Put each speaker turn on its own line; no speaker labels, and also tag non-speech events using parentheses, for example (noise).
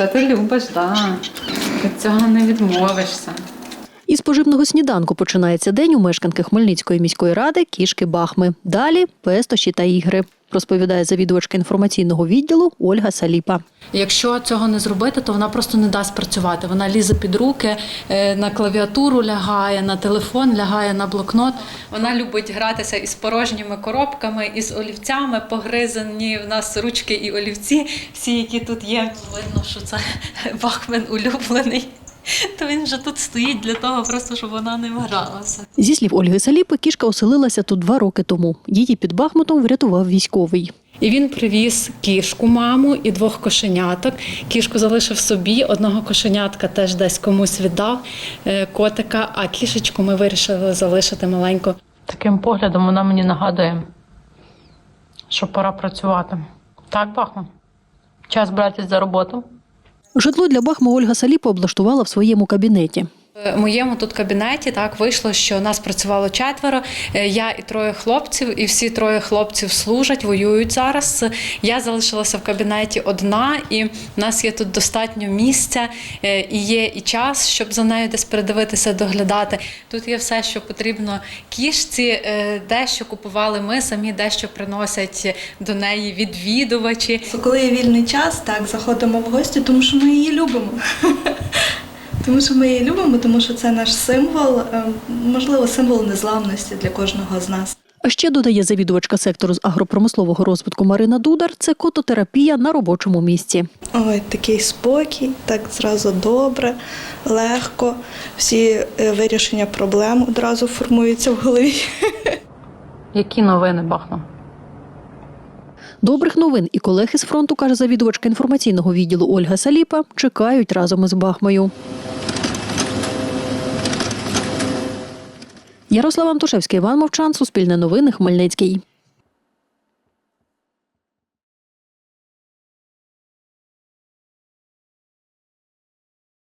Та ти любиш, так. Від цього не відмовишся.
Із поживного сніданку починається день у мешканки Хмельницької міської ради кішки Бахми. Далі пестощі та ігри, розповідає завідувачка інформаційного відділу Ольга Саліпа.
Якщо цього не зробити, то вона просто не дасть працювати. Вона лізе під руки, е, на клавіатуру лягає, на телефон лягає на блокнот. Вона любить гратися із порожніми коробками, із олівцями, погризані в нас ручки і олівці, всі, які тут є. Видно, що це (laughs) Бахмен улюблений. (laughs) То він вже тут стоїть для того, просто щоб вона не гралася.
Зі слів Ольги Саліпи, кішка оселилася тут два роки тому. Її під Бахмутом врятував військовий.
І він привіз кішку, маму і двох кошеняток. Кішку залишив собі, одного кошенятка теж десь комусь віддав е, котика, а кішечку ми вирішили залишити маленьку. Таким поглядом вона мені нагадує, що пора працювати. Так, Бахман? Час братись за роботу.
Житло для Бахма Ольга Саліпа облаштувала в своєму кабінеті.
Моєму тут кабінеті так вийшло, що нас працювало четверо. е, Я і троє хлопців, і всі троє хлопців служать, воюють зараз. Я залишилася в кабінеті одна, і в нас є тут достатньо місця, е, і є і час, щоб за нею десь передивитися, доглядати. Тут є все, що потрібно кішці. е, Дещо купували ми самі, дещо приносять до неї відвідувачі.
Коли є вільний час, так заходимо в гості, тому що ми її любимо. (laughs) Тому що ми її любимо, тому що це наш символ, е, можливо, символ незламності для кожного з нас.
А ще додає завідувачка сектору з агропромислового розвитку Марина Дудар. Це кототерапія на робочому місці.
Ой, такий спокій, так зразу добре, легко. Всі е, вирішення проблем одразу формуються в голові. (laughs)
Які новини, Бахман?
Добрих новин і колег із фронту, каже завідувачка інформаційного відділу Ольга Саліпа, чекають разом із Бахмою. Ярослав Антошевський, Іван Мовчан, Суспільне новини, Хмельницький.